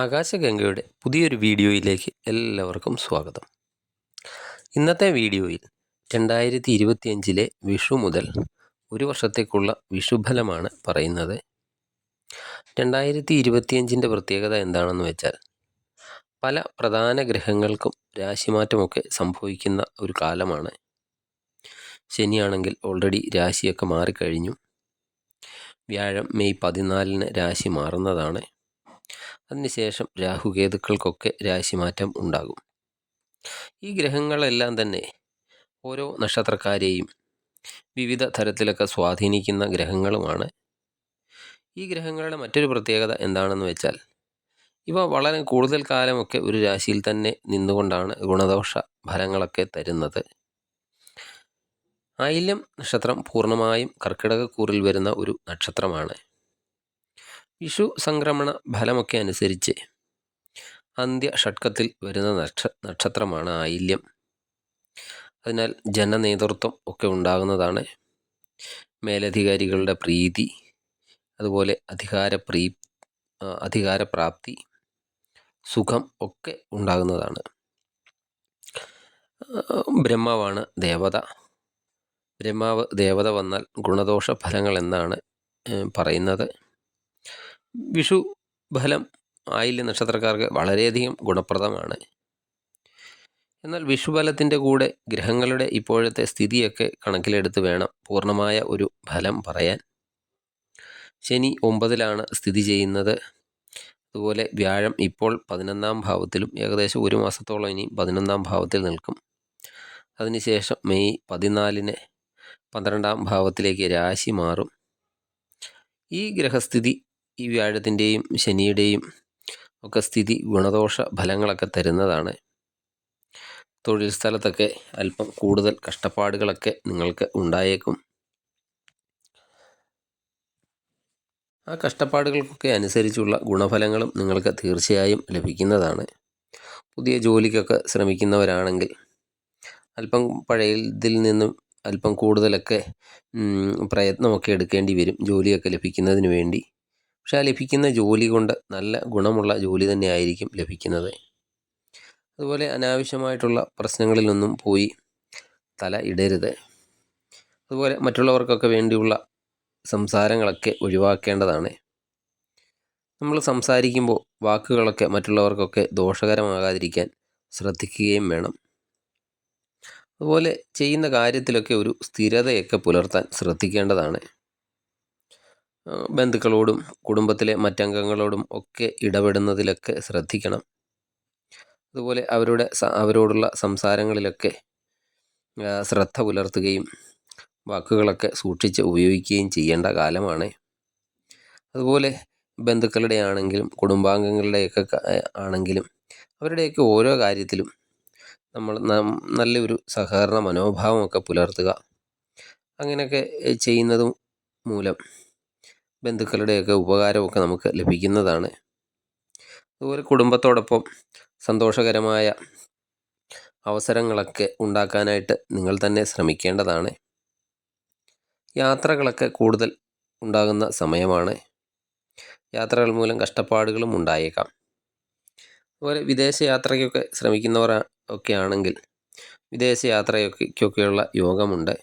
ആകാശഗംഗയുടെ പുതിയൊരു വീഡിയോയിലേക്ക് എല്ലാവർക്കും സ്വാഗതം. ഇന്നത്തെ വീഡിയോയിൽ രണ്ടായിരത്തി ഇരുപത്തിയഞ്ചിലെ വിഷു മുതൽ ഒരു വർഷത്തേക്കുള്ള വിഷുഫലമാണ് പറയുന്നത്. രണ്ടായിരത്തി ഇരുപത്തിയഞ്ചിന്റെ പ്രത്യേകത എന്താണെന്ന് വെച്ചാൽ പല പ്രധാന ഗ്രഹങ്ങൾക്കും രാശിമാറ്റമൊക്കെ സംഭവിക്കുന്ന ഒരു കാലമാണ്. ശനിയാണെങ്കിൽ ഓൾറെഡി രാശിയൊക്കെ മാറിക്കഴിഞ്ഞു. വ്യാഴം മെയ് പതിനാലിന് രാശി മാറുന്നതാണ്. അതിനുശേഷം രാഹുകേതുക്കൾക്കൊക്കെ രാശിമാറ്റം ഉണ്ടാകും. ഈ ഗ്രഹങ്ങളെല്ലാം തന്നെ ഓരോ നക്ഷത്രക്കാരെയും വിവിധ തരത്തിലൊക്കെ സ്വാധീനിക്കുന്ന ഗ്രഹങ്ങളുമാണ്. ഈ ഗ്രഹങ്ങളുടെ മറ്റൊരു പ്രത്യേകത എന്താണെന്ന് വെച്ചാൽ ഇവ വളരെ കൂടുതൽ കാലമൊക്കെ ഒരു രാശിയിൽ തന്നെ നിന്നുകൊണ്ടാണ് ഗുണദോഷ ഫലങ്ങളൊക്കെ തരുന്നത്. ആയില്യം നക്ഷത്രം പൂർണമായും കർക്കിടകക്കൂറിൽ വരുന്ന ഒരു നക്ഷത്രമാണ്. വിഷു സംക്രമണ ഫലമൊക്കെ അനുസരിച്ച് അന്ത്യ ഷഡ്കത്തിൽ വരുന്ന നക്ഷ നക്ഷത്രമാണ് ആയില്യം. അതിനാൽ ജനനേതൃത്വം ഒക്കെ ഉണ്ടാകുന്നതാണ് മേലധികാരികളുടെ പ്രീതി അതുപോലെ അധികാര പ്രീ അധികാരപ്രാപ്തി സുഖം ഒക്കെ ഉണ്ടാകുന്നതാണ്. ബ്രഹ്മാവാണ് ദേവത. ബ്രഹ്മാവ് ദേവത വന്നാൽ ഗുണദോഷ ഫലങ്ങൾ എന്നാണ് പറയുന്നത്. വിഷു ഫലം ആയില്യ നക്ഷത്രക്കാർക്ക് വളരെയധികം ഗുണപ്രദമാണ്. എന്നാൽ വിഷുഫലത്തിന്റെ കൂടെ ഗ്രഹങ്ങളുടെ ഇപ്പോഴത്തെ സ്ഥിതിയൊക്കെ കണക്കിലെടുത്ത് വേണം പൂർണമായ ഒരു ഫലം പറയാൻ. ശനി ഒമ്പതിലാണ് സ്ഥിതി ചെയ്യുന്നത്. അതുപോലെ വ്യാഴം ഇപ്പോൾ പതിനൊന്നാം ഭാവത്തിലും ഏകദേശം ഒരു മാസത്തോളം ഇനി പതിനൊന്നാം ഭാവത്തിൽ നിൽക്കും. അതിനുശേഷം മെയ് പതിനാലിന് പന്ത്രണ്ടാം ഭാവത്തിലേക്ക് രാശി മാറും. ഈ ഗ്രഹസ്ഥിതി ഈ വ്യാഴത്തിന്റെയും ശനിയുടെയും ഒക്കെ സ്ഥിതി ഗുണദോഷ ഫലങ്ങളൊക്കെ തരുന്നതാണ്. തൊഴിൽ സ്ഥലത്തൊക്കെ അല്പം കൂടുതൽ കഷ്ടപ്പാടുകളൊക്കെ നിങ്ങൾക്ക് ഉണ്ടായേക്കും. ആ കഷ്ടപ്പാടുകൾക്കൊക്കെ അനുസരിച്ചുള്ള ഗുണഫലങ്ങളും നിങ്ങൾക്ക് തീർച്ചയായും ലഭിക്കുന്നതാണ്. പുതിയ ജോലിക്കൊക്കെ ശ്രമിക്കുന്നവരാണെങ്കിൽ അല്പം പഴയതിൽ നിന്നും അല്പം കൂടുതലൊക്കെ പ്രയത്നമൊക്കെ എടുക്കേണ്ടി വരും. ജോലിയൊക്കെ ലഭിക്കുന്നതിന് വേണ്ടി. പക്ഷെ ആ ലഭിക്കുന്ന ജോലി കൊണ്ട് നല്ല ഗുണമുള്ള ജോലി തന്നെ ആയിരിക്കും ലഭിക്കുന്നത്. അതുപോലെ അനാവശ്യമായിട്ടുള്ള പ്രശ്നങ്ങളിലൊന്നും പോയി തല ഇടരുത്. അതുപോലെ മറ്റുള്ളവർക്കൊക്കെ വേണ്ടിയുള്ള സംസാരങ്ങളൊക്കെ ഒഴിവാക്കേണ്ടതാണ്. നമ്മൾ സംസാരിക്കുമ്പോൾ വാക്കുകളൊക്കെ മറ്റുള്ളവർക്കൊക്കെ ദോഷകരമാകാതിരിക്കാൻ ശ്രദ്ധിക്കുകയും വേണം. അതുപോലെ ചെയ്യുന്ന കാര്യത്തിലൊക്കെ ഒരു സ്ഥിരതയൊക്കെ പുലർത്താൻ ശ്രദ്ധിക്കേണ്ടതാണ്. ബന്ധുക്കളോടും കുടുംബത്തിലെ മറ്റംഗങ്ങളോടും ഒക്കെ ഇടപെടുന്നതിലൊക്കെ ശ്രദ്ധിക്കണം. അതുപോലെ അവരുടെ അവരോടുള്ള സംസാരങ്ങളിലൊക്കെ ശ്രദ്ധ പുലർത്തുകയും വാക്കുകളൊക്കെ സൂക്ഷിച്ച് ഉപയോഗിക്കുകയും ചെയ്യേണ്ട കാലമാണ്. അതുപോലെ ബന്ധുക്കളുടെ ആണെങ്കിലും കുടുംബാംഗങ്ങളുടെയൊക്കെ ആണെങ്കിലും അവരുടെയൊക്കെ ഓരോ കാര്യത്തിലും നമ്മൾ നല്ലൊരു സഹകരണ മനോഭാവമൊക്കെ പുലർത്തുക. അങ്ങനെയൊക്കെ ചെയ്യുന്നതും മൂലം ബന്ധുക്കളുടെയൊക്കെ ഉപകാരമൊക്കെ നമുക്ക് ലഭിക്കുന്നതാണ്. അതുപോലെ കുടുംബത്തോടൊപ്പം സന്തോഷകരമായ അവസരങ്ങളൊക്കെ ഉണ്ടാക്കാനായിട്ട് നിങ്ങൾ തന്നെ ശ്രമിക്കേണ്ടതാണ്. യാത്രകളൊക്കെ കൂടുതൽ ഉണ്ടാകുന്ന സമയമാണ്. യാത്രകൾ മൂലം കഷ്ടപ്പാടുകളും ഉണ്ടായേക്കാം. അതുപോലെ വിദേശ യാത്രയ്ക്കൊക്കെ ശ്രമിക്കുന്നവർ ഒക്കെ ആണെങ്കിൽ വിദേശ യാത്രയൊക്കെയൊക്കെയുള്ള യോഗമുണ്ട്.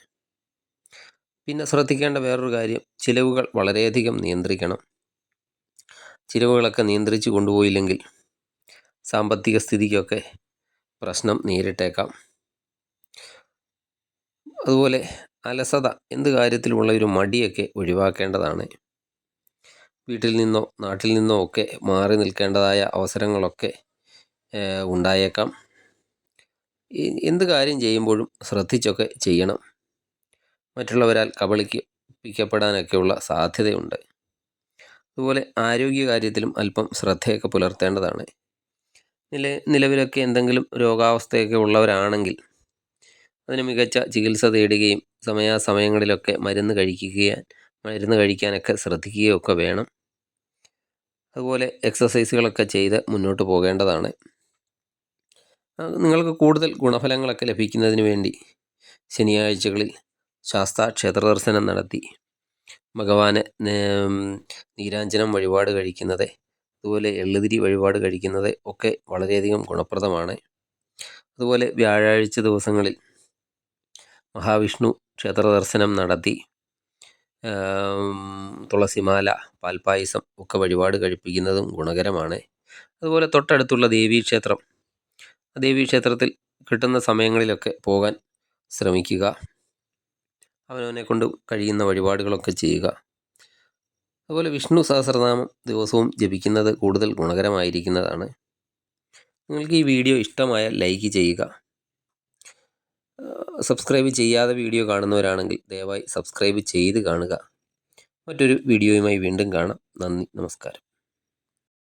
പിന്നെ ശ്രദ്ധിക്കേണ്ട വേറൊരു കാര്യം ചിലവുകൾ വളരെയധികം നിയന്ത്രിക്കണം. ചിലവുകളൊക്കെ നിയന്ത്രിച്ച് കൊണ്ടുപോയില്ലെങ്കിൽ സാമ്പത്തിക സ്ഥിതിക്കൊക്കെ പ്രശ്നം നേരിട്ടേക്കാം. അതുപോലെ അലസത എന്ത് കാര്യത്തിലുമുള്ള ഒരു മടിയൊക്കെ ഒഴിവാക്കേണ്ടതാണ്. വീട്ടിൽ നിന്നോ നാട്ടിൽ നിന്നോ ഒക്കെ മാറി നിൽക്കേണ്ടതായ അവസരങ്ങളൊക്കെ ഉണ്ടായേക്കാം. എന്ത് കാര്യം ചെയ്യുമ്പോഴും ശ്രദ്ധിച്ചൊക്കെ ചെയ്യണം. മറ്റുള്ളവരാൽ കബളിപ്പിക്കപ്പെടാനൊക്കെയുള്ള സാധ്യതയുണ്ട്. അതുപോലെ ആരോഗ്യകാര്യത്തിലും അല്പം ശ്രദ്ധയൊക്കെ പുലർത്തേണ്ടതാണ്. നില നിലവിലൊക്കെ എന്തെങ്കിലും രോഗാവസ്ഥയൊക്കെ ഉള്ളവരാണെങ്കിൽ അതിന് മികച്ച ചികിത്സ തേടുകയും സമയാസമയങ്ങളിലൊക്കെ മരുന്ന് കഴിക്കുകയും മരുന്ന് കഴിക്കാനൊക്കെ ശ്രദ്ധിക്കുകയൊക്കെ വേണം. അതുപോലെ എക്സസൈസുകളൊക്കെ ചെയ്ത് മുന്നോട്ട് പോകേണ്ടതാണ്. നിങ്ങൾക്ക് കൂടുതൽ ഗുണഫലങ്ങളൊക്കെ ലഭിക്കുന്നതിന് വേണ്ടി ശനിയാഴ്ചകളിൽ ശാസ്താ ക്ഷേത്ര ദർശനം നടത്തി ഭഗവാന് നീരാഞ്ജനം വഴിപാട് കഴിക്കുന്നത് അതുപോലെ എള്ളുതിരി വഴിപാട് കഴിക്കുന്നത് ഒക്കെ വളരെയധികം ഗുണപ്രദമാണ്. അതുപോലെ വ്യാഴാഴ്ച ദിവസങ്ങളിൽ മഹാവിഷ്ണു ക്ഷേത്ര ദർശനം നടത്തി തുളസിമാല പാൽപ്പായസം ഒക്കെ വഴിപാട് കഴിപ്പിക്കുന്നതും ഗുണകരമാണ്. അതുപോലെ തൊട്ടടുത്തുള്ള ദേവീക്ഷേത്രം. ദേവീക്ഷേത്രത്തിൽ കിട്ടുന്ന സമയങ്ങളിലൊക്കെ പോകാൻ ശ്രമിക്കുക. അവനവനെ കൊണ്ട് കഴിയുന്ന വഴിപാടുകളൊക്കെ ചെയ്യുക. അതുപോലെ വിഷ്ണു സഹസ്രനാമം ദിവസവും ജപിക്കുന്നത് കൂടുതൽ ഗുണകരമായിരിക്കുന്നതാണ്. നിങ്ങൾക്ക് ഈ വീഡിയോ ഇഷ്ടമായ ലൈക്ക് ചെയ്യുക. സബ്സ്ക്രൈബ് ചെയ്യാതെ വീഡിയോ കാണുന്നവരാണെങ്കിൽ ദയവായി സബ്സ്ക്രൈബ് ചെയ്ത് കാണുക. മറ്റൊരു വീഡിയോയുമായി വീണ്ടും കാണാം. നന്ദി നമസ്കാരം.